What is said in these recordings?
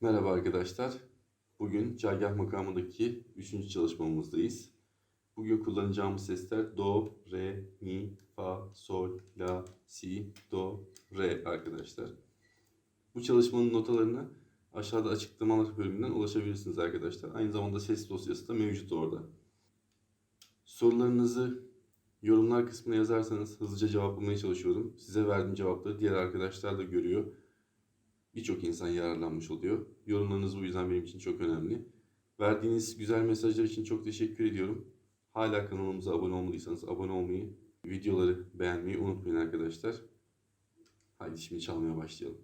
Merhaba arkadaşlar. Bugün Cagah makamındaki 3. çalışmamızdayız. Bugün kullanacağımız sesler Do, Re, Mi, Fa, Sol, La, Si, Do, Re arkadaşlar. Bu çalışmanın notalarını aşağıda açıklamalar bölümünden ulaşabilirsiniz arkadaşlar. Aynı zamanda ses dosyası da mevcut orada. Sorularınızı yorumlar kısmına yazarsanız hızlıca cevaplamaya çalışıyorum. Size verdiğim cevapları diğer arkadaşlar da görüyor birçok insan yararlanmış oluyor. Yorumlarınız bu yüzden benim için çok önemli. Verdiğiniz güzel mesajlar için çok teşekkür ediyorum. Hala kanalımıza abone olmadıysanız abone olmayı, videoları beğenmeyi unutmayın arkadaşlar. Haydi şimdi çalmaya başlayalım.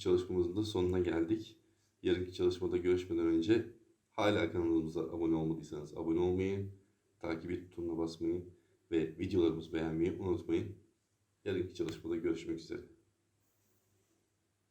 Çalışmamızın da sonuna geldik. Yarınki çalışmada görüşmeden önce hala kanalımıza abone olmadıysanız abone olmayı, takip et butonuna basmayı ve videolarımızı beğenmeyi unutmayın. Yarınki çalışmada görüşmek üzere.